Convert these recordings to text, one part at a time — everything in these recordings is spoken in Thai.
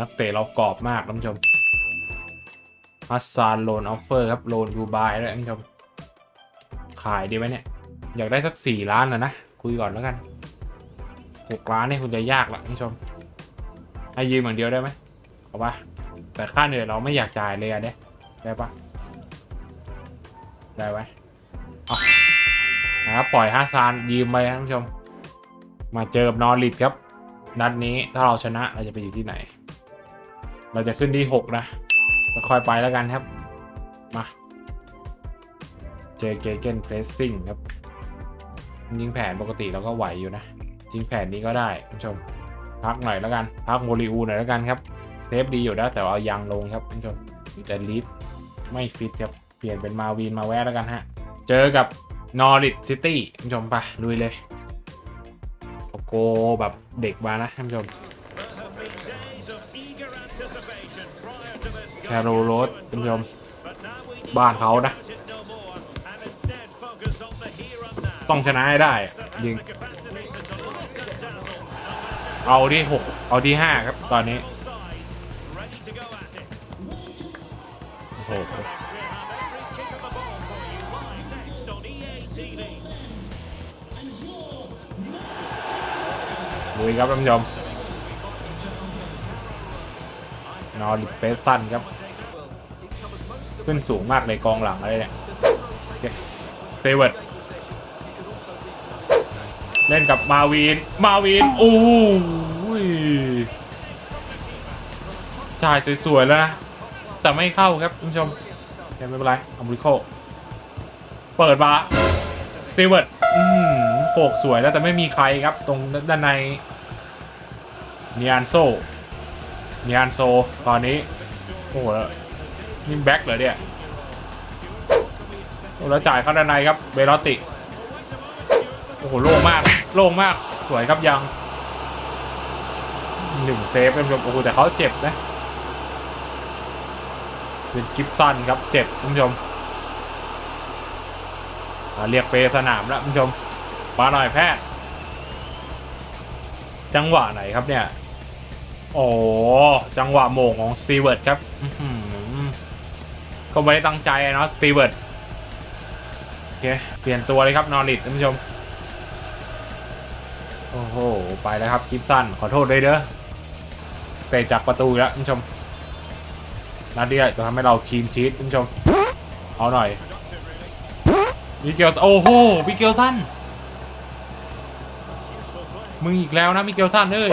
นักเตะเรากรอบมากท่านผู้ชมฮัสซานโลนออฟเฟอร์ครับโลนดูบายด้วยท่านผู้ชม ขายดีไหมเนี่ย อยากได้สักสี่ล้านนะนะ คุยก่อนแล้วกันหกล้านนี่คุณจะยากละท่านผู้ชม ให้ยืมอย่างเดียวได้ไหมเอาปะแต่ค่าเหนื่อยเราไม่อยากจ่ายเลยอะเนี่ยได้ปะได้ไหมนะครับปล่อยฮัสซานยืมไปท่านผู้ชม มาเจอกับนอริดครับ นัดนี้ถ้าเราชนะเราจะไปอยู่ที่ไหน เราจะขึ้นที่หกนะค่อยไปแล้วกันครับ มาเจเกเกนเพรสซิ่งครับ ยิงแผนปกติเราก็ไหวอยู่นะ ยิงแผนนี้ก็ได้คุณผู้ชม พักหน่อยแล้วกัน พักโมริอูหน่อยแล้วกันครับเซฟดีอยู่นะแต่เอายังลงครับคุณผู้ชมแต่ลีดไม่ฟิตครับ เปลี่ยนเป็นมาวีนมาแวะแล้วกันฮะ เจอกับนอริ t ซิตี้คุณผู้ชมไปลุยเลยโกแบบเด็กมานะท่านผู้ชม แคโรโรสท่านผู้ชมบ้านเขานะ ต้องชนะให้ได้ยิง เอาที่หกเอาที่ห้าครับตอนนี้โอ้โหลุยครับท่านผู้ชมนอริเปสันครับ ขึ้นสูงมากเลยกองหลังอะไรเนี่ยสเตเวิร์ดเล่นกับมาวีนมาวีนโอ้ยจ่ายสวยๆแล้วนะ แต่ไม่เข้าครับคุณผู้ชมยังไม่เป็นไรอมริโคเปิดมาสเตเวิร์ดโขกสวยแล้วแต่ไม่มีใครครับ ตรงด้านในเนียนโซเนียนโซตอนนี้ โอ้โห นี่แบ็คเหรอเนี่ยแล้วจ่ายเข้าด้านในครับ เบลอติ โอ้โห โล่งมาก โล่งมาก สวยครับยังหนึ่งเซฟท่านผู้ชมโอ้โหแต่เขาเจ็บนะเป็นกิฟสันครับ เจ็บท่านผู้ชมเรียกเปสนามแล้วท่านผู้ชมมาหน่อยแพทย์ จังหวะไหนครับเนี่ย โอ้ จังหวะโมงของสตีเวิร์ดครับ อื ก็ไม่ได้ตั้งใจเนาะสตีเวิร์ดโอเคเปลี่ยนตัวเลยครับนอริดท่านผู้ชม โอ้โห ไปแล้วครับกิฟสันขอโทษด้วยเด้อเตะจากประตูแล้วท่านผู้ชมนัดเดียวจะทำให้เราคีนชีตท่านผู้ชม เอาหน่อยมิเกลโอ้โหมิเกลสันมึงอีกแล้วนะมิเกลสันเอ้ย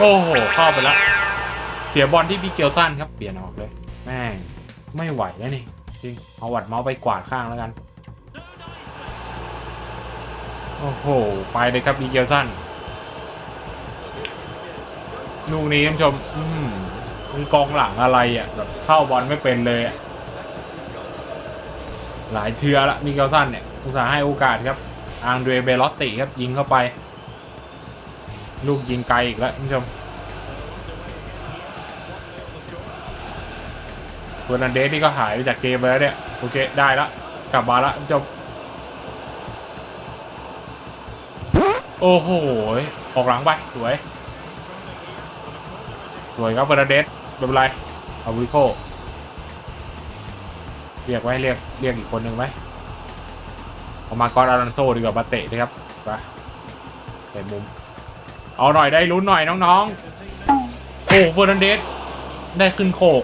โอ้โหเข้าไปแล้ว เสียบอลที่บิเกลตันครับเปลี่ยนออกเลยแม่งไม่ไหวแล้วนี่จริงเอาวัดเมาส์ไปกวาดข้างแล้วกัน โอ้โห ไปเลยครับบิเกลตันลูกนี้ท่านผู้ชมอืมมันกองหลังอะไรอะแบบเข้าบอลไม่เป็นเลยอะหลายเทือละมิเกลตันเนี่ยอุตส่าห์ให้โอกาสครับอังเดรเบลอตติครับยิงเข้าไป ลูกยิงไกลอีกแล้วท่านผู้ชม เฟอร์นันเดสนี่ก็หายไปจากเกมไปแล้วเนี่ยโอเคได้แล้วกลับมาแล้วท่านผู้ชมโอ้โหออกหลังไปสวยสวยครับเฟอร์นันเดสไม่เป็นไรเอาวิโคเรียกไว้เรียกเรียกอีกคนหนึ่งไหมเอามากอนอารันโซดีกว่ามาเตะนะครับไปเตะมุม เอาหน่อยได้ลุ้นหน่อยน้องๆ โอ้เฟอร์นันเดสได้ขึ้นโคก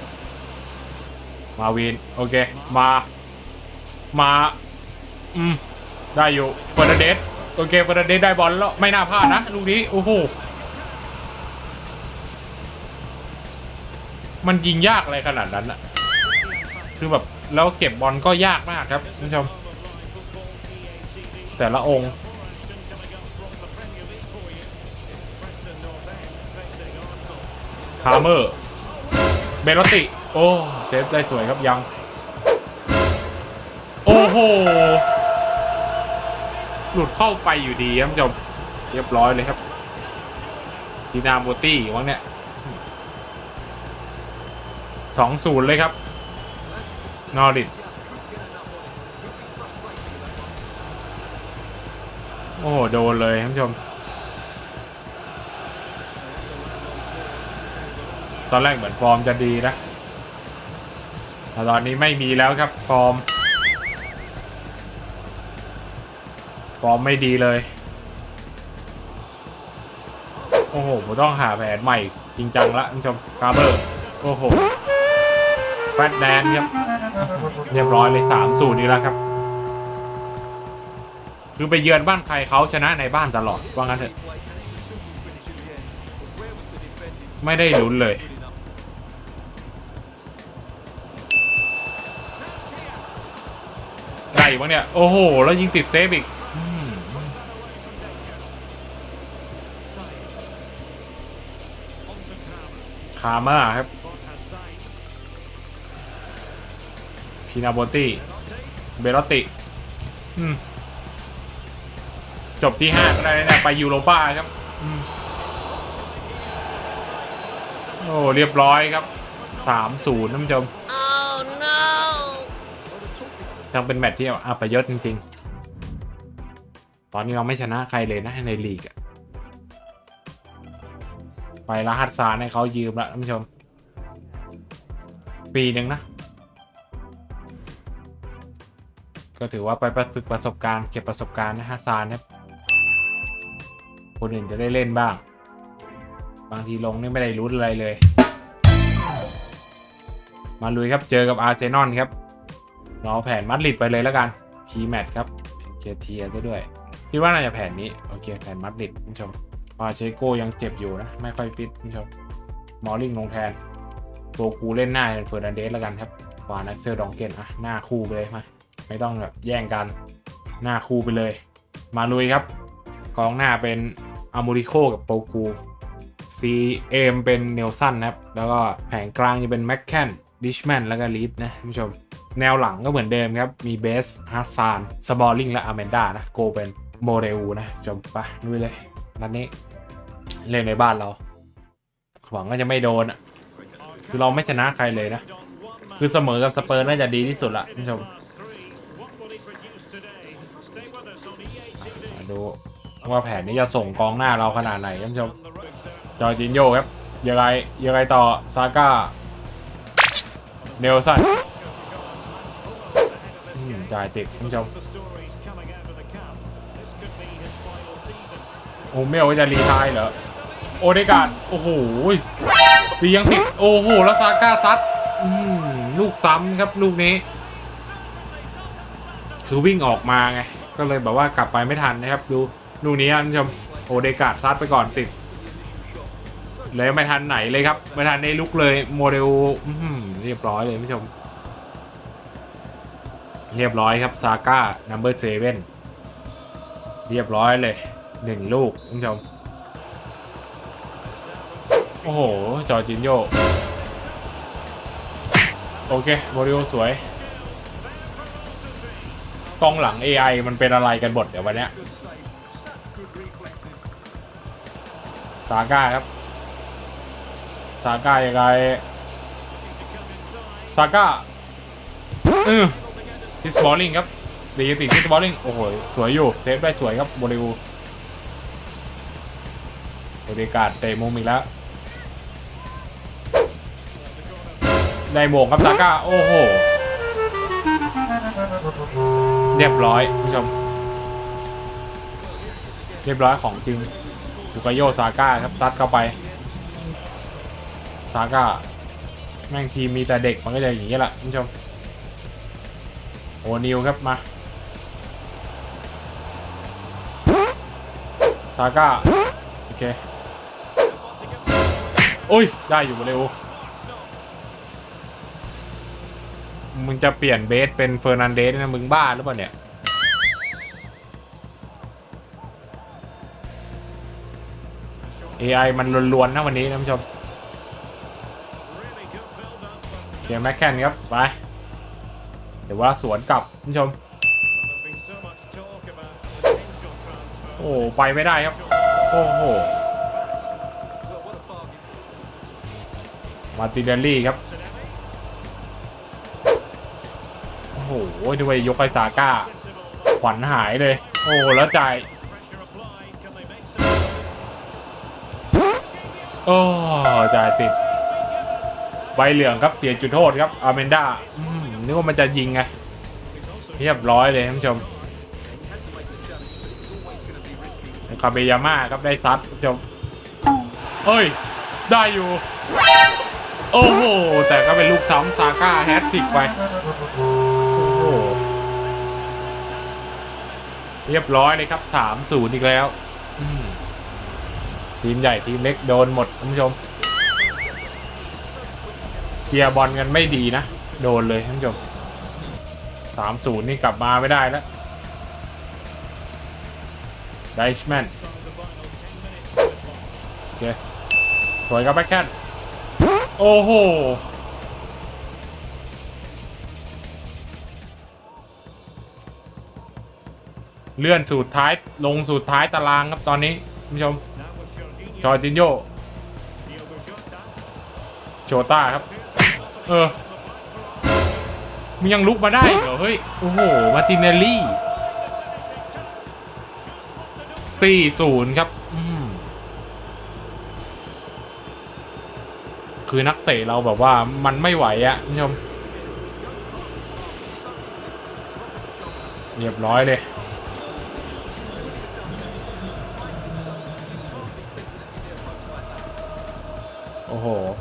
มาวิน โอเค มา มา อืม ได้อยู่เฟอร์เดสโอเคเฟอร์เดสได้บอลแล้ว ไม่น่าพลาดนะ ลูกนี้ โอ้โห มันยิงยากอะไรขนาดนั้นอะคือแบบ แล้วเก็บบอลก็ยากมากครับท่านผู้ชม แต่ละองค์ฮาร์เมอร์ เบลติ อ้เซฟได้สวยครับยัง โอ้โห หลุดเข้าไปอยู่ดีครับผู้ชมเรียบร้อยเลยครับดีนาโมตี้วังเนี่ยสองศูนย์เลยครับ นอริดโอ้โหโดนเลยท่านผู้ชม ตอนแรกเหมือนฟอร์มจะดีนะ ต่ตอนนี้ไม่มีแล้วครับฟอร์มฟอร์มไม่ดีเลย โอ้โหผมต้องหาแผนใหม่จริงจังละคุณผู้ชมกาเบอร์ โอ้โหแฟตแดนครับเรียบร้อยเลยสามศูนย์นี่แล้วครับ คือไปเยือนบ้านใครเขาชนะในบ้านตลอดว่างั้นเถอะ ไม่ได้ลุ้นเลย ได้อยู่มั้งเนี่ย โอ้โห แล้วยิงติดเซฟอีกคาม่าครับพีนาโบตี้เบลติจบที่ห้าก็ได้เนี่ยไปยูโรป้าครับอโอ้เรียบร้อยครับสามศูนย์ท่านผู้ชม ยังเป็นแมตช์ที่อัปยศจริงๆ ตอนนี้เราไม่ชนะใครเลยนะในลีกอะไปรหัสซานให้เขายืมละท่านผู้ชม ปีหนึ่งนะ ก็ถือว่าไปประฝึกประสบการณ์เก็บประสบการณ์นะฮัสซานครับคนอื่นจะได้เล่นบ้าง บางทีลงนี่ไม่ได้รู้อะไรเลย มาลุยครับเจอกับอาร์เซนอลครับ เราแผนมัดริดไปเลยแล้วกันคีแมทครับเกเทียด้วย คิดว่าน่าจะแผนนี้ โอเค แผนมัดริดคุณผู้ชมปาเชโกยังเจ็บอยู่นะ ไม่ค่อยฟิตคุณผู้ชมมอลลิงลงแทนตัวกูเล่นหน้าเฟอร์นันเดสแล้วกันครับวานักเซอร์ดองเกนอะหน้าคู่ไปเลยมาไม่ต้องแบบแย่งกันหน้าคู่ไปเลย มาลุยครับ กองหน้าเป็นอามูริโคกับโปกูซีเอมเป็นเนลสันนะครับ แล้วก็แผงกลางจะเป็นแม็กแคนดิชแมนแล้วก็ลีดนะคุณผู้ชม แนวหลังก็เหมือนเดิมครับ มีเบสฮัสซานสบอลลิงและอาเมนดานะ โกเป็นโมเรอูนะ จบปะนุ้ยเลย นัดนี้ เล่นในบ้านเรา หวังว่าจะไม่โดนอะคือเราไม่ชนะใครเลยนะ คือเสมอกับสเปอร์น่าจะดีที่สุดละคุณผู้ชมมาดูว่าแผนนี้จะส่งกองหน้าเราขนาดไหนคุณผู้ชมจอจินโยครับยังไงยังไงต่อซาก้าเนลสัน จ่ายติดคุณผู้ชมโอ้ไม่เอาจะรีไทายเหรอ โอเดการ์ดโอ้โหปียังติด โอ้โหแล้วซาก้าซัดอืมลูกซ้ำครับลูกนี้ คือวิ่งออกมาไง ก็เลยแบบว่ากลับไปไม่ทันนะครับ ดูลูกนี้นะคุณผู้ชมโอเดการ์ดซัดไปก่อนติดเลยไม่ทันไหนเลยครับ ไม่ทันได้ลุกเลยโมเดลอื้อหือเรียบร้อยเลยคุณผู้ชม เรียบร้อยครับซาก้านัมเบอร์เซเว่นเรียบร้อยเลยหนึ่งลูกคุณผู้ชม โอ้โห จอจินโย โอเคโมเดลสวยกองหลัง AI มันเป็นอะไรกันหมดเดี๋ยววันนี้ซาก้าครับซาก้ายังไงซาก้าเออิสบอลลิงครับดีติทิสบอลลิงโอ้โหสวยอยู่เซฟได้สวยครับบลิวบริการเตะมุมอีกแล้วได้โมงครับซาก้าโอ้โหเรียบร้อยคุณผู้ชมเรียบร้อยของจริงบุกโยซาก้าครับซัดเข้าไปซาก้าแม่งทีมมีแต่เด็กมันก็จะอย่างนี้แหละคุณผู้ชม อนิวครับมาซาก้าโอเคโอ้ย ได้อยู่เร็วมึงจะเปลี่ยนเบสเป็นเฟอร์นันเดสนะมึงบ้าหรือเปล่าเนี่ย AI มันล้วนๆนะวันนี้นะผู้ชมเกียร์แม็กแคนครับ ไป เดี๋ยวว่าสวนกลับคุณผู้ชม โอ้ไปไม่ได้ครับ โอ้โห มาติเดลลี่ครับ โอ้โหด้วยยกไปซาก้า ขวัญหายเลย โอ้แล้วจ่ายโอ้จ่ายติด ใบเหลืองครับเสียจุดโทษครับอาเมนดาอืมนึกว่ามันจะยิงไงเรียบร้อยเลยท่านผู้ชมคาเบยาม่าครับได้ซัดท่านผู้ชมเอ้ย ได้อยู่ โอ้โห แต่ก็เป็นลูกซ้ำซาก้าแฮตทริกไปเรียบร้อยเลยครับ 3-0 อีกแล้ว ทีมใหญ่ทีมเล็กโดนหมดท่านผู้ชม เคลียร์บอลกันไม่ดีนะ โดนเลยท่านผู้ชม3-0นี่กลับมาไม่ได้แล้วไดชแมนโอเคสวยครับแบ็คแคนโอ้โหเลื่อนสูตรท้ายลงสูตรท้ายตารางครับตอนนี้คุณผู้ชมจอร์จินโยโชต้าครับ เออ มึงยังลุกมาได้อีกเหรอ เฮ้ย โอ้โห มาตินเนลลี่สี่ศูนย์ครับอืมคือนักเตะเราแบบว่ามันไม่ไหวอะคุณผู้ชม เรียบร้อยเลย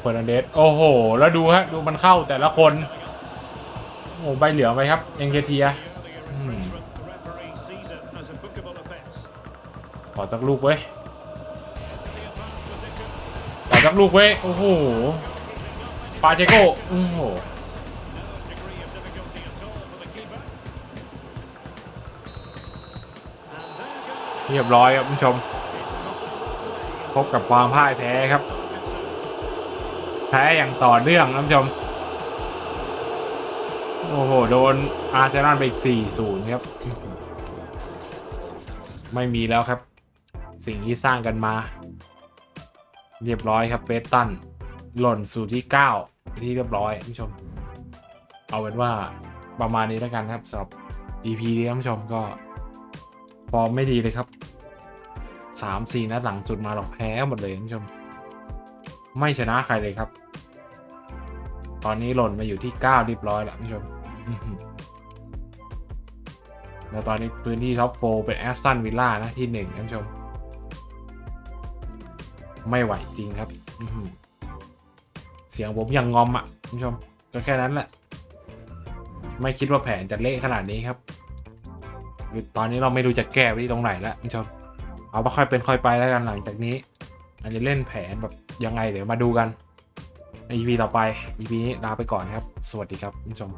อ้โอร์นันเดสโอ้โห แล้วดูฮะ ดูมันเข้าแต่ละคน โอ้โหใบเหลืองไปครับยังเกเทียอืมขอสักลูกเว้ยขอสักลูกเว้ย โอ้โห ปาเจโก้โอ้โหเรียบร้อยครับคุณผู้ชม พบกับความพ่ายแพ้ครับ แพ้อย่างต่อเนื่องท่านผู้ชม โอ้โห โดนอาร์เซนอลไปอีก 4-0 ครับ ไม่มีแล้วครับ สิ่งที่สร้างกันมา เรียบร้อยครับเบสตัน หล่นสู่ที่ 9 ที่เรียบร้อยท่านผู้ชม เอาเป็นว่าประมาณนี้แล้วกันครับสำหรับ EP นี้ท่านผู้ชมก็ฟอร์มไม่ดีเลยครับ 3-4นัดหลังสุดมาหรอกแพ้หมดเลยท่านผู้ชม ไม่ชนะใครเลยครับ ตอนนี้หล่นมาอยู่ที่9เรียบร้อยแล้วท่านผู้ชมแล้วตอนนี้พื้นที่ท็อปโฟเป็นแอสตันวิลล่านะที่หนึ่งท่านผู้ชม ไม่ไหวจริงครับเสียงผมยังงอมอะท่านผู้ชม ก็แค่นั้นแหละ ไม่คิดว่าแผนจะเละขนาดนี้ครับคือตอนนี้เราไม่รู้จะแก้ไปที่ตรงไหนแล้วท่านผู้ชม เอาไปค่อยเป็นค่อยไปแล้วกันหลังจากนี้อาจจะเล่นแผนแบบ ยังไงเดี๋ยวมาดูกันใน EP ต่อไป EP นี้ลาไปก่อนครับ สวัสดีครับคุณผู้ชม